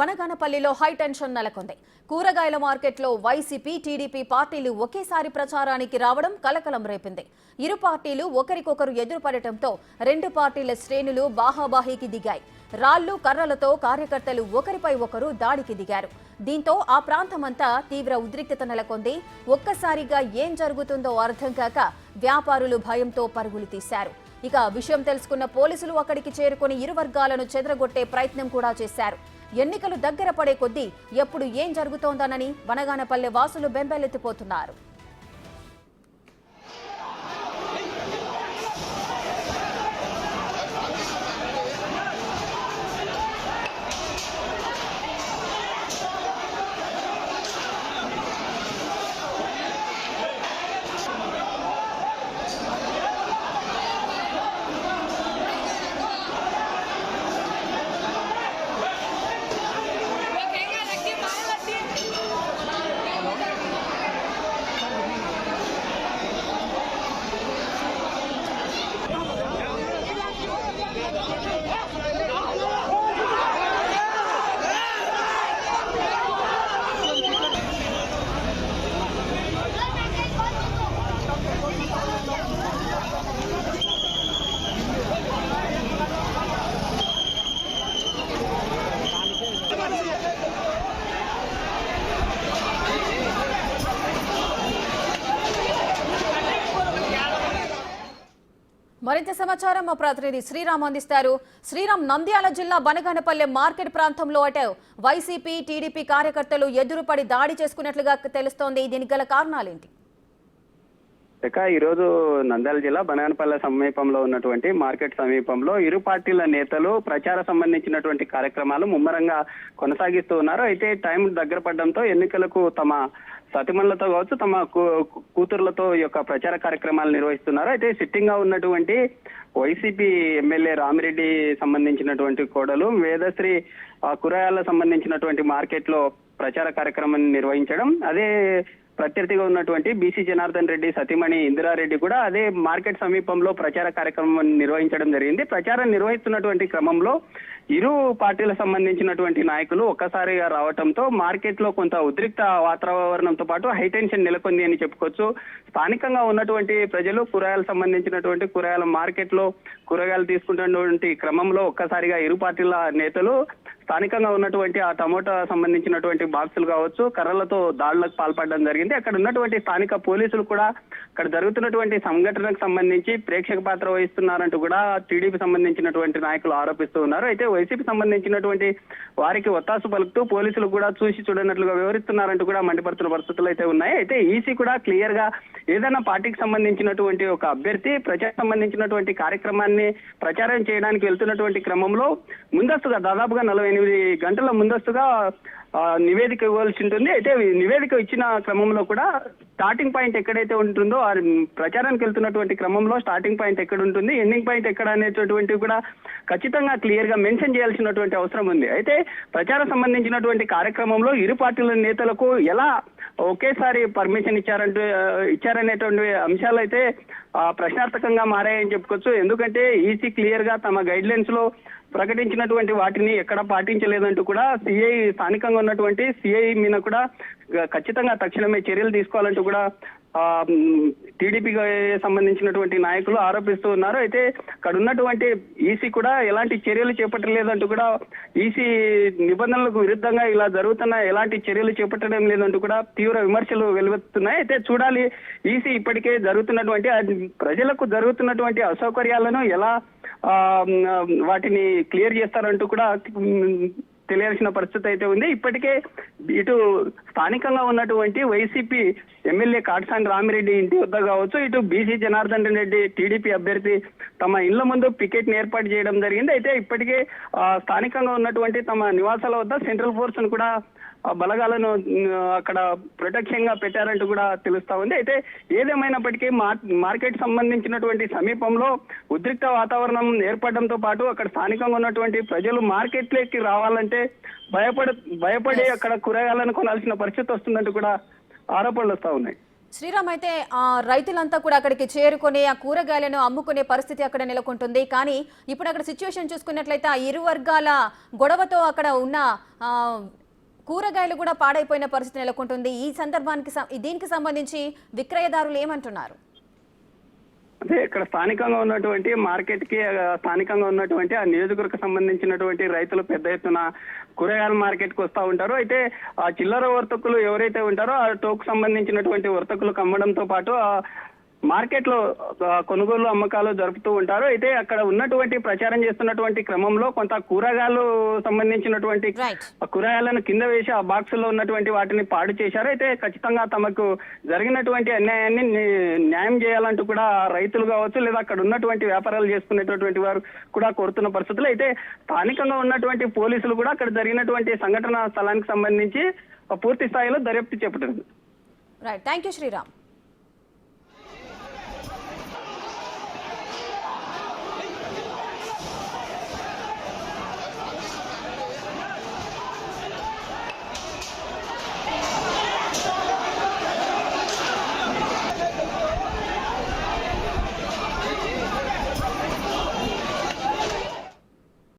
బనగానపల్లిలో high tension నెలకొంది. కూరగాయల మార్కెట్లో వైసీపీ టీడీపీ పార్టీలు ఒకేసారి ప్రచారానికి రావడం కలకలం రేపింది. ఇరు పార్టీలు ఒకరికొకరు ఎదురుపడటంతో రెండు పార్టీల శ్రేణులు బాహాబాహీకి దిగాయి. రాళ్ళు కర్రలతో కార్యకర్తలు ఒకరిపై ఒకరు దాడికి దిగారు. దీంతో ఆ ప్రాంతమంతా తీవ్ర ఉద్రిక్తత నెలకొంది. ఒక్కసారిగా ఏం జరుగుతుందో అర్థం కాక వ్యాపారులు భయంతో పరుగులు తీశారు. ఇక విషయం తెలుసుకున్న పోలీసులు అక్కడికి చేరుకుని ఇరు వర్గాలను చెదరగొట్టే ప్రయత్నం కూడా చేశారు. ఎన్నికలు దగ్గర పడే కొద్దీ ఎప్పుడు ఏం జరుగుతోందనని వనగానపల్లె వాసులు బెంబెలెత్తిపోతున్నారు. మరింత సమాచారం మా ప్రతినిధి శ్రీరామ్ అందిస్తారు. శ్రీరామ్ నంద్యాల జిల్లా బనగానపల్లె మార్కెట్ ప్రాంతంలో అటు వైసీపీ టీడీపీ కార్యకర్తలు ఎదురుపడి దాడి చేసుకున్నట్లుగా తెలుస్తోంది. దీనికి గల కారణాలేంటి? ఇక ఈరోజు నంద్యాల జిల్లా బనానపల్లె సమీపంలో ఉన్నటువంటి మార్కెట్ సమీపంలో ఇరు పార్టీల నేతలు ప్రచార సంబంధించినటువంటి కార్యక్రమాలు ముమ్మరంగా కొనసాగిస్తూ ఉన్నారు. అయితే టైం దగ్గర పడడంతో ఎన్నికలకు తమ సతిమణులతో కావచ్చు తమ కూ- కూతుర్లతో ఈ యొక్క ప్రచార కార్యక్రమాలు నిర్వహిస్తున్నారు. అయితే సిట్టింగ్గా ఉన్నటువంటి వైసీపీ ఎమ్మెల్యే రామిరెడ్డి సంబంధించినటువంటి కోడలు వేదశ్రీ ఆ, కూరగాయల సంబంధించినటువంటి మార్కెట్లో ప్రచార కార్యక్రమాన్ని నిర్వహించడం. అదే ప్రత్యర్థిగా ఉన్నటువంటి బీసీ జనార్దన్ రెడ్డి సతీమణి ఇందిరారెడ్డి కూడా అదే మార్కెట్ సమీపంలో ప్రచార కార్యక్రమం నిర్వహించడం జరిగింది. ప్రచారం నిర్వహిస్తున్నటువంటి క్రమంలో ఇరు పార్టీల సంబంధించినటువంటి నాయకులు ఒక్కసారిగా రావడంతో మార్కెట్లో కొంత ఉద్రిక్త వాతావరణంతో పాటు హైటెన్షన్ నెలకొంది అని చెప్పుకోవచ్చు. స్థానికంగా ఉన్నటువంటి ప్రజలు కూరగాయలు సంబంధించినటువంటి కూరగాయల మార్కెట్లో కూరగాయలు తీసుకుంటున్నటువంటి క్రమంలో ఒక్కసారిగా ఇరు పార్టీల నేతలు స్థానికంగా ఉన్నటువంటి ఆ టమోటా సంబంధించినటువంటి బాక్సులు కావచ్చు కర్రలతో దాడులకు పాల్పడడం జరిగింది. అక్కడ ఉన్నటువంటి స్థానిక పోలీసులు కూడా అక్కడ జరుగుతున్నటువంటి సంఘటనకు సంబంధించి ప్రేక్షక పాత్ర వహిస్తున్నారంటూ కూడా టీడీపీ సంబంధించినటువంటి నాయకులు ఆరోపిస్తూ ఉన్నారు. అయితే వైసీపీ సంబంధించినటువంటి వారికి ఒత్తాసు పలుకుతూ పోలీసులు కూడా చూసి చూడనట్లుగా వివరిస్తున్నారంటూ కూడా మండిపడుతున్న పరిస్థితులు అయితే ఉన్నాయి. అయితే ఈసీ కూడా క్లియర్గా ఏదైనా పార్టీకి సంబంధించినటువంటి ఒక అభ్యర్థి ప్రజా సంబంధించినటువంటి కార్యక్రమాన్ని ప్రచారం చేయడానికి వెళ్తున్నటువంటి క్రమంలో ముందస్తుగా దాదాపుగా నలభై ఎనిమిది గంటల ముందస్తుగా నివేదిక ఇవ్వాల్సి ఉంటుంది. అయితే నివేదిక ఇచ్చిన క్రమంలో కూడా స్టార్టింగ్ పాయింట్ ఎక్కడైతే ఉంటుందో ఆ ప్రచారానికి వెళ్తున్నటువంటి క్రమంలో స్టార్టింగ్ పాయింట్ ఎక్కడ ఉంటుంది ఎండింగ్ పాయింట్ ఎక్కడ అనేటటువంటివి కూడా ఖచ్చితంగా క్లియర్గా మెన్షన్ చేయాల్సినటువంటి అవసరం ఉంది. అయితే ప్రచారం సంబంధించినటువంటి కార్యక్రమంలో ఇరు పార్టీల నేతలకు ఎలా ఒకేసారి పర్మిషన్ ఇచ్చారంటే ఇచ్చారనేటువంటి అంశాలు అయితే ప్రశ్నార్థకంగా మారాయని చెప్పుకోవచ్చు. ఎందుకంటే ఈసీ క్లియర్గా తమ గైడ్ లైన్స్లో ప్రకటించినటువంటి వాటిని ఎక్కడ పాటించలేదంటూ కూడా సిఐ స్థానికంగా ఉన్నటువంటి సిఐ మీద కూడా ఖచ్చితంగా తక్షణమే చర్యలు తీసుకోవాలంటూ కూడా టీడీపీకి సంబంధించినటువంటి నాయకులు ఆరోపిస్తూ ఉన్నారు. అయితే అక్కడ ఉన్నటువంటి ఈసీ కూడా ఎలాంటి చర్యలు చేపట్టలేదంటూ కూడా ఈసీ నిబంధనలకు విరుద్ధంగా ఇలా జరుగుతున్న ఎలాంటి చర్యలు చేపట్టడం లేదంటూ కూడా తీవ్ర విమర్శలు వెలువెత్తున్నాయి. అయితే చూడాలి ఈసీ ఇప్పటికే జరుగుతున్నటువంటి ప్రజలకు జరుగుతున్నటువంటి అసౌకర్యాలను ఎలా ఆ, వాటిని క్లియర్ చేస్తారంటూ కూడా తెలియాల్సిన పరిస్థితి అయితే ఉంది. ఇప్పటికే ఇటు స్థానికంగా ఉన్నటువంటి వైసీపీ ఎమ్మెల్యే కాటసాని రామిరెడ్డి ఇంటి వద్ద కావచ్చు ఇటు బీసీ జనార్దన్ రెడ్డి టీడీపీ అభ్యర్థి తమ ఇళ్ళ ముందు పికెట్ని ఏర్పాటు చేయడం జరిగింది. అయితే ఇప్పటికే ఆ, స్థానికంగా ఉన్నటువంటి తమ నివాసాల వద్ద సెంట్రల్ ఫోర్స్ను కూడా బలగాలను అక్కడ ప్రొటెక్షన్గా పెట్టారంటూ కూడా తెలుస్తా ఉంది. అయితే ఏదేమైనప్పటికీ మార్- మార్కెట్ సంబంధించినటువంటి సమీపంలో ఉద్రిక్త వాతావరణం ఏర్పడడంతో పాటు అక్కడ స్థానికంగా ఉన్నటువంటి ప్రజలు మార్కెట్లోకి రావాలంటే భయపడ భయపడి అక్కడ కూరగాయలను కొనాల్సిన పరిస్థితి వస్తుందంటూ కూడా ఆరోపణలు వస్తా ఉన్నాయి. శ్రీరామ్ అయితే ఆ రైతులంతా కూడా అక్కడికి చేరుకొని ఆ కూరగాయలను అమ్ముకునే పరిస్థితి అక్కడ నెలకొంటుంది. కానీ ఇప్పుడు అక్కడ సిచ్యువేషన్ చూసుకున్నట్లయితే ఆ ఇరు వర్గాల గొడవతో అక్కడ ఉన్న కూరగాయలు కూడా పాడైపోయిన పరిస్థితి నెలకొంటుంది. ఈ సందర్భానికి దీనికి సంబంధించి విక్రయదారులు ఏమంటున్నారు? అదే ఇక్కడ స్థానికంగా ఉన్నటువంటి మార్కెట్కి స్థానికంగా ఉన్నటువంటి ఆ నియోజకవర్గ సంబంధించినటువంటి రైతులు పెద్ద ఎత్తున కూరగాయల మార్కెట్కు వస్తా ఉంటారు. అయితే ఆ చిల్లర వర్తకులు ఎవరైతే ఉంటారో ఆ టోకు సంబంధించినటువంటి వర్తకులు అమ్మడంతో పాటు మార్కెట్లో కొనుగోలు అమ్మకాలు జరుపుతూ ఉంటారు. అయితే అక్కడ ఉన్నటువంటి ప్రచారం చేస్తున్నటువంటి క్రమంలో కొంత కూరగాయలు సంబంధించినటువంటి కూరగాయలను కింద వేసి ఆ బాక్స్లో ఉన్నటువంటి వాటిని పాడు చేశారు. అయితే ఖచ్చితంగా తమకు జరిగినటువంటి అన్యాయాన్ని న్యాయం చేయాలంటూ కూడా రైతులు కావచ్చు లేదా అక్కడ ఉన్నటువంటి వ్యాపారాలు చేసుకునేటటువంటి వారు కూడా కోరుతున్న పరిస్థితులు. అయితే స్థానికంగా ఉన్నటువంటి పోలీసులు కూడా అక్కడ జరిగినటువంటి సంఘటన స్థలానికి సంబంధించి పూర్తి స్థాయిలో దర్యాప్తు చేపట్టింది రైట్ థ్యాంక్ యూ శ్రీరామ్